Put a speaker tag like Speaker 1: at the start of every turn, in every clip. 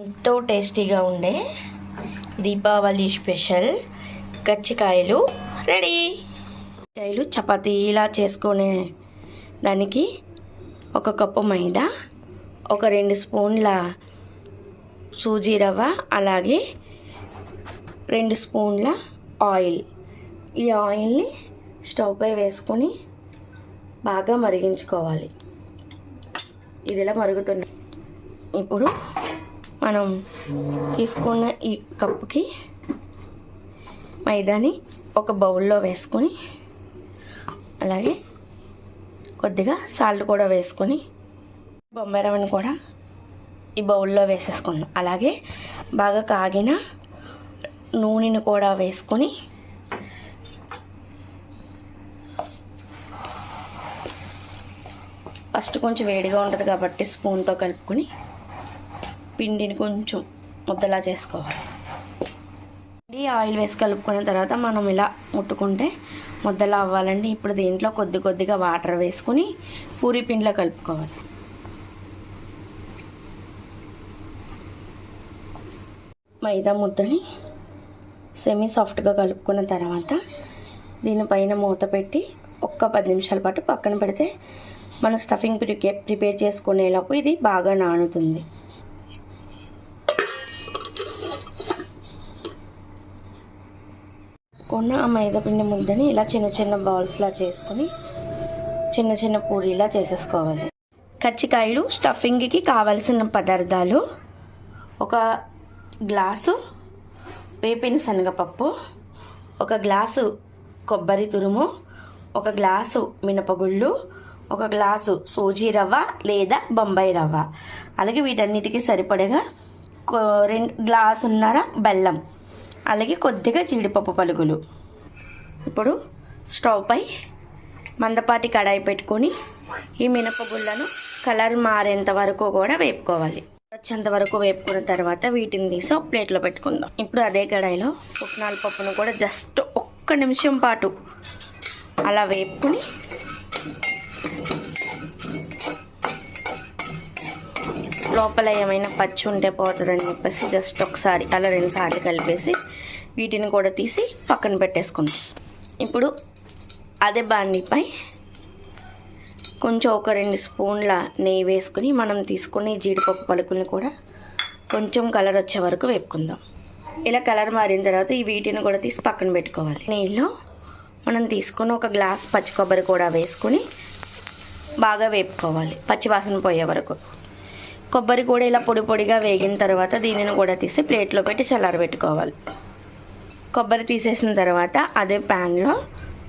Speaker 1: ఎంతో టేస్టీగా ఉండే దీపావళి స్పెషల్ కచ్చికాయలు రెడీ. కాయలు చపాతీ ఇలా చేసుకునే దానికి ఒక కప్పు మైదా ఒక రెండు స్పూన్ల సూజీ రవ్వ అలాగే రెండు స్పూన్ల ఆయిల్. ఈ ఆయిల్ని స్టవ్ పై వేసుకొని బాగా మరిగించుకోవాలి. ఇది ఇలా ఇప్పుడు మనం తీసుకున్న ఈ కప్పుకి మైదాని ఒక బౌల్లో వేసుకొని అలాగే కొద్దిగా సాల్ట్ కూడా వేసుకొని బొంబాయి రవ్వని కూడా ఈ బౌల్లో వేసేసుకుందాం అలాగే బాగా కాగిన నూనెని కూడా వేసుకొని ఫస్ట్ కొంచెం వేడిగా ఉంటుంది కాబట్టి స్పూన్తో కలుపుకొని పిండిని కొంచెం ముద్దలా చేసుకోవాలి. ఈ ఆయిల్ వేసి కలుపుకున్న తర్వాత మనం ఇలా ముట్టుకుంటే ముద్దలా అవ్వాలండి. ఇప్పుడు దీంట్లో కొద్ది కొద్దిగా వాటర్ వేసుకొని పూరి పిండిలో కలుపుకోవాలి. మైదా ముద్దని సెమీ సాఫ్ట్గా కలుపుకున్న తర్వాత దీనిపైన మూత పెట్టి ఒక్క పది నిమిషాల పాటు పక్కన పెడితే మన స్టఫింగ్ ప్రిపేర్ చేసుకునేలోపు ఇది బాగా నానుతుంది. కొన్న ఆ మైదాపిండి ముద్దని ఇలా చిన్న చిన్న బౌల్స్లా చేసుకొని చిన్న చిన్న పూరీలా చేసేసుకోవాలి. కచ్చికాయలు స్టఫింగ్కి కావలసిన పదార్థాలు ఒక గ్లాసు వేపిన శనగపప్పు ఒక గ్లాసు కొబ్బరి తురుము ఒక గ్లాసు మినపగుళ్ళు ఒక గ్లాసు సూజీ రవ్వ లేదా బొంబాయి రవ్వ. అలాగే వీటన్నిటికీ సరిపడగా కొ- రెండు గ్లాసున్నర బెల్లం. అలాగే కొద్దిగా జీడిపప్పు పలుకులు. ఇప్పుడు స్టవ్ పై మందపాటి కడాయి పెట్టుకొని ఈ మినపగుళ్ళను కలర్ మారేంత వరకు కూడా వేపుకోవాలి. వచ్చేంత వరకు వేపుకున్న తర్వాత వీటిని తీసి ఒక ప్లేట్లో పెట్టుకుందాం. ఇప్పుడు అదే కడాయిలో పుట్నాల పప్పును కూడా జస్ట్ ఒక్క నిమిషం పాటు అలా వేపుకుని లోపల ఏమైనా పచ్చి ఉంటే పోతుందని చెప్పేసి జస్ట్ ఒకసారి అలా రెండు సార్లు కలిపేసి వీటిని కూడా తీసి పక్కన పెట్టేసుకుందాం. ఇప్పుడు అదే బాండీపై కొంచెం ఒక రెండు స్పూన్ల నెయ్యి వేసుకుని మనం తీసుకుని జీడిపప్పు పలుకుల్ని కూడా కొంచెం కలర్ వచ్చే వరకు వేపుకుందాం. ఇలా కలర్ మారిన తర్వాత ఈ వీటిని కూడా తీసి పక్కన పెట్టుకోవాలి. నెయ్యిలో మనం తీసుకుని ఒక గ్లాస్ పచ్చి కొబ్బరి కూడా వేసుకుని బాగా వేపుకోవాలి. పచ్చివాసన పోయే వరకు. కొబ్బరి కూడా ఇలా పొడి పొడిగా వేగిన తర్వాత దీనిని కూడా తీసి ప్లేట్లో పెట్టి చల్లారబెట్టుకోవాలి కొబ్బరి తీసేసిన తర్వాత అదే ప్యాన్లో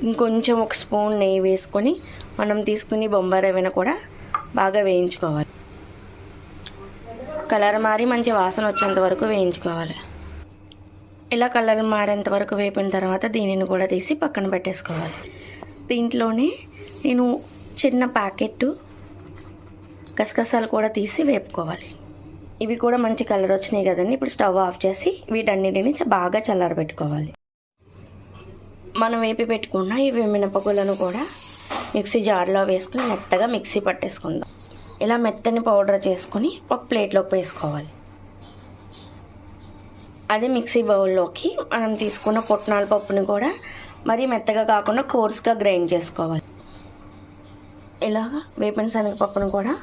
Speaker 1: ఇంకొంచెం ఒక స్పూన్ నెయ్యి వేసుకొని మనం తీసుకుని బొంబాయి రవ్వను కూడా బాగా వేయించుకోవాలి. కలర్ మారి మంచి వాసన వచ్చేంత వరకు వేయించుకోవాలి. ఇలా కలర్ మారేంత వరకు వేపిన తర్వాత దీనిని కూడా తీసి పక్కన పెట్టేసుకోవాలి. దీంట్లోనే నేను చిన్న ప్యాకెట్ గసగసాలు కూడా తీసి వేపుకోవాలి. ఇవి కూడా మంచి కలర్ వచ్చినాయి కదండి. ఇప్పుడు స్టవ్ ఆఫ్ చేసి వీటన్నిటిని చ- బాగా చల్లారబెట్టుకోవాలి. మనం వేపి పెట్టుకున్న ఇవి మినపగులను కూడా మిక్సీ జార్లో వేసుకుని మెత్తగా మిక్సీ పట్టేసుకుందాం. ఇలా మెత్తని పౌడర్ చేసుకుని ఒక ప్లేట్లోకి వేసుకోవాలి. అదే మిక్సీ బౌల్లోకి మనం తీసుకున్న పుట్నాల పప్పుని కూడా మరీ మెత్తగా కాకుండా కోర్స్గా గ్రైండ్ చేసుకోవాలి. ఇలాగ వేపిన శనగపప్పును కూడా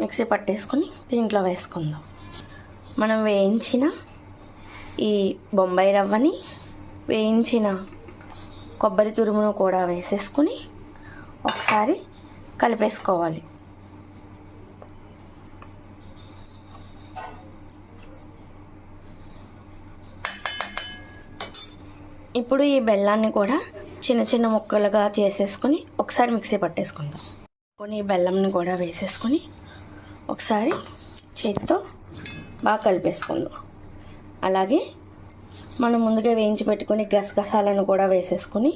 Speaker 1: మిక్సీ పట్టేసుకొని దీంట్లో వేసుకుందాం. మనం వేయించిన ఈ బొంబాయి రవ్వని వేయించిన కొబ్బరి తురుమును కూడా వేసేసుకుని ఒకసారి కలిపేసుకోవాలి. ఇప్పుడు ఈ బెల్లాన్ని కూడా చిన్న చిన్న ముక్కలుగా చేసేసుకొని ఒకసారి మిక్సీ పట్టేసుకుందాం. కొన్ని బెల్లంని కూడా వేసేసుకొని ఒకసారి చేతితో బాగా కలిపేసుకుందాం. అలాగే మనం ముందుగా వేయించి పెట్టుకుని గసగసాలను కూడా వేసేసుకుని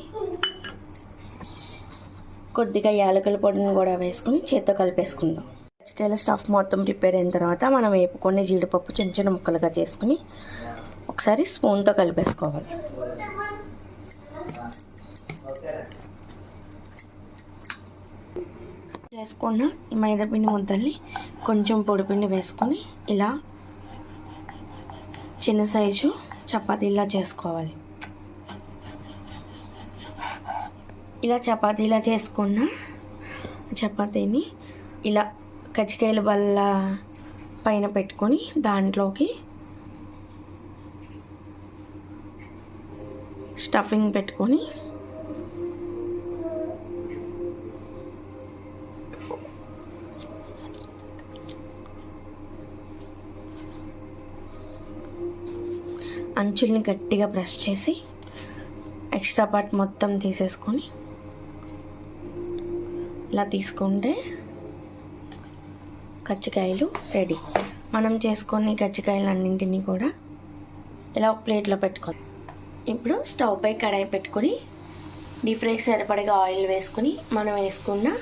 Speaker 1: కొద్దిగా యాలకుల పొడిని కూడా వేసుకుని చేత్తో కలిపేసుకుందాం. పచ్చికాయల స్టఫ్ మొత్తం ప్రిపేర్ అయిన తర్వాత మనం వేపుకొని జీడిపప్పు చిన్న చిన్న ముక్కలుగా చేసుకుని ఒకసారి స్పూన్తో కలిపేసుకోవాలి. వేసుకున్న ఈ మైదాపిండి ముద్దల్ని కొంచెం పొడిపిండి వేసుకొని ఇలా చిన్న సైజు చపాతీలా చేసుకోవాలి. ఇలా చపాతీలా చేసుకున్న చపాతీని ఇలా కజ్జికాయల బల్ల పైన పెట్టుకొని దాంట్లోకి స్టఫింగ్ పెట్టుకొని అంచుల్ని గట్టిగా ప్రెస్ చేసి ఎక్స్ట్రా పార్ట్ మొత్తం తీసేసుకొని ఇలా తీసుకుంటే కచ్చికాయలు రెడీ. మనం చేసుకొని కజ్జికాయలు అన్నింటినీ కూడా ఇలా ఒక ప్లేట్లో పెట్టుకోవాలి. ఇప్పుడు స్టవ్ పై కడాయి పెట్టుకొని డీప్ ఫ్రైకి సరిపడగా ఆయిల్ వేసుకొని మనం వేసుకున్న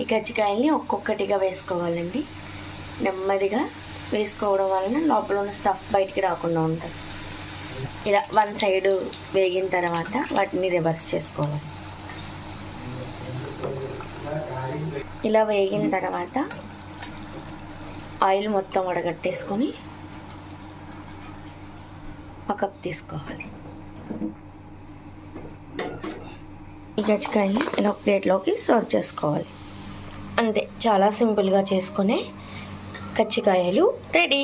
Speaker 1: ఈ కజ్జికాయల్ని ఒక్కొక్కటిగా వేసుకోవాలండి. నెమ్మదిగా వేసుకోవడం వలన లోపల ఉన్న స్టఫ్ బయటికి రాకుండా ఉంటుంది. ఇలా వన్ సైడ్ వేగిన తర్వాత వాటిని రివర్స్ చేసుకోవాలి. ఇలా వేగిన తర్వాత ఆయిల్ మొత్తం వడగట్టేసుకొని పక్కకు తీసుకోవాలి. ఈ గచ్చికాయని ఇలా ప్లేట్లోకి సర్వ్ చేసుకోవాలి. అంతే చాలా సింపుల్గా చేసుకునే కచ్చికాయలు రెడీ.